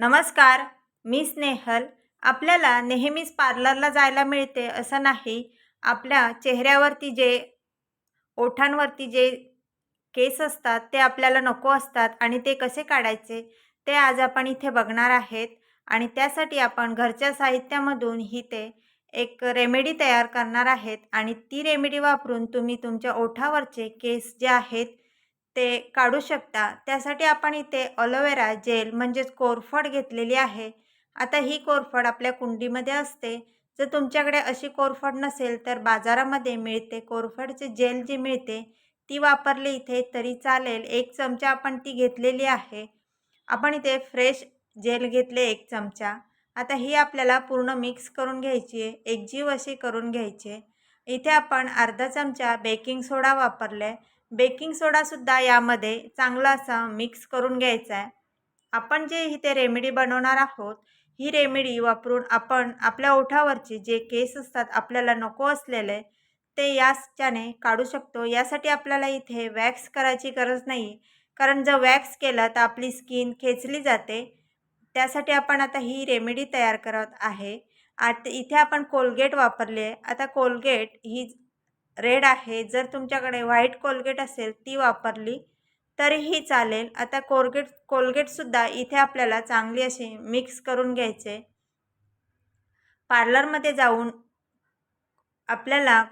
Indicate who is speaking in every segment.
Speaker 1: नमस्कार मी स्नेहल. आपल्याला नेहमीच पार्लरला जायला मिळते असं नाही. आपल्या चेहऱ्यावरती जे ओठांवरती जे केस असतात ते आपल्याला नको असतात आणि ते कसे काढायचे ते आज आपण इथे बघणार आहेत. आणि त्यासाठी आपण घरच्या साहित्यामधून ही ते एक रेमेडी तयार करणार आहेत. आणि ती रेमेडी वापरून तुम्ही तुमच्या ओठावरचे केस जे आहेत ते काढू शकता. त्यासाठी आपण इथे अलोवेरा जेल म्हणजेच कोरफड घेतलेली आहे. आता ही कोरफड आपल्या कुंडीमध्ये असते. जर तुमच्याकडे अशी कोरफड नसेल तर बाजारामध्ये मिळते. कोरफडचे जेल जी मिळते ती वापरली इथे तरी चालेल. एक चमचा आपण ती घेतलेली आहे. आपण इथे फ्रेश जेल घेतले एक चमचा. आता ही आपल्याला पूर्ण मिक्स करून घ्यायची आहे. एकजीव अशी करून घ्यायची आहे. इथे आपण अर्धा चमचा बेकिंग सोडा वापरला आहे बेकिंग सोडासुद्धा यामध्ये चांगला असा मिक्स करून घ्यायचा आहे. आपण जे इथे रेमेडी बनवणार आहोत ही रेमेडी वापरून आपण आपल्या ओठावरचे जे केस असतात आपल्याला नको असलेले ते याच्याने काढू शकतो. यासाठी आपल्याला इथे वॅक्स करायची गरज नाही. कारण जर वॅक्स केलं तर आपली स्किन खेचली जाते. त्यासाठी आपण आता ही रेमेडी तयार करत आहे. आता इथे आपण कोलगेट वापरली आहे. आता कोलगेट ही रेड आहे. जर तुमच्याकडे व्हाईट कोलगेट असेल ती वापरली तरीही चालेल. आता कोलगेट कोलगेटसुद्धा इथे आपल्याला चांगली अशी मिक्स करून घ्यायचे. पार्लरमध्ये जाऊन आपल्याला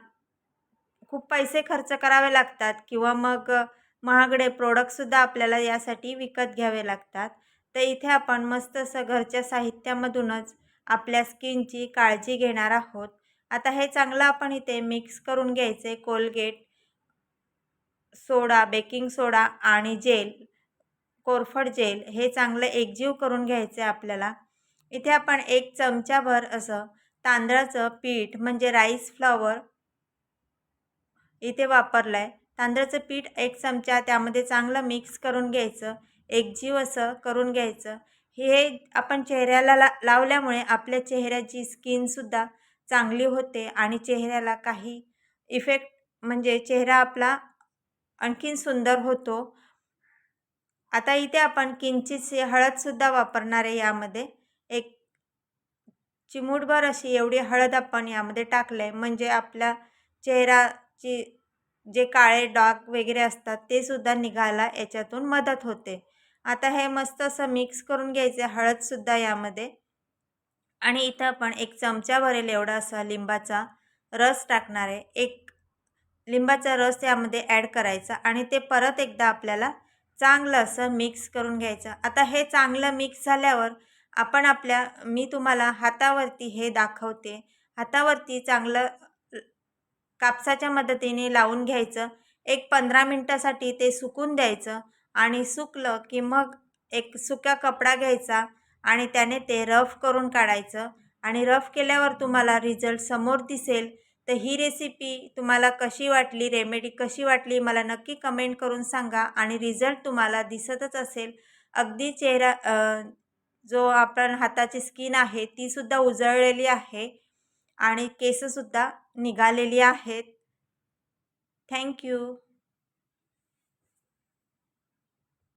Speaker 1: खूप पैसे खर्च करावे लागतात किंवा मग महागडे प्रोडक्टसुद्धा आपल्याला यासाठी विकत घ्यावे लागतात. तर इथे आपण मस्त असं घरच्या साहित्यामधूनच आपल्या स्किनची काळजी घेणार आहोत. आता हे चांगलं आपण इथे मिक्स करून घ्यायचे. कोलगेट सोडा बेकिंग सोडा आणि जेल कोरफड जेल हे चांगलं एकजीव करून घ्यायचं आहे आपल्याला. इथे आपण एक चमचाभर असं तांदळाचं पीठ म्हणजे राईस फ्लॉवर इथे वापरलं आहे तांदळाचं पीठ एक चमचा त्यामध्ये चांगलं मिक्स करून घ्यायचं. एकजीव असं करून घ्यायचं. हे आपण चेहऱ्याला ला लावल्यामुळे आपल्या चेहऱ्याची स्किनसुद्धा चांगली होते आणि चेहऱ्याला काही इफेक्ट म्हणजे चेहरा आपला आणखीन सुंदर होतो. आता इथे आपण किंचितशी हळदसुद्धा वापरणार आहे यामध्ये. एक चिमूटभर अशी एवढी हळद आपण यामध्ये टाकलं आहे म्हणजे आपल्या चेहऱ्याची जे काळे डाग वगैरे असतात ते सुद्धा निघायला याच्यातून मदत होते. आता हे मस्त असं मिक्स करून घ्यायचं हळदसुद्धा यामध्ये. आणि इथं आपण एक चमचा भरेल एवढा असा लिंबाचा रस टाकणार आहे. एक लिंबाचा रस यामध्ये ॲड करायचा आणि ते परत एकदा आपल्याला चांगलं असं मिक्स करून घ्यायचं. आता हे चांगलं मिक्स झाल्यावर आपण आपल्या मी तुम्हाला हातावरती हे दाखवते. हातावरती चांगलं कापसाच्या मदतीने लावून घ्यायचं. एक पंधरा मिनटासाठी ते सुकून द्यायचं आणि सुकलं की मग एक सुक्या कपडा घ्यायचा. आणि त्याने ते रफ करून काढायचं. आणि रफ केल्यावर तुम्हाला रिझल्ट समोर दिसेल. तर ही रेसिपी तुम्हाला कशी वाटली रेमेडी कशी वाटली मला नक्की कमेंट करून सांगा आणि रिझल्ट तुम्हाला दिसतच असेल. अगदी चेहरा जो आपण हाताची स्किन आहे तीसुद्धा उजळलेली आहे आणि केससुद्धा निघालेली आहेत. थँक्यू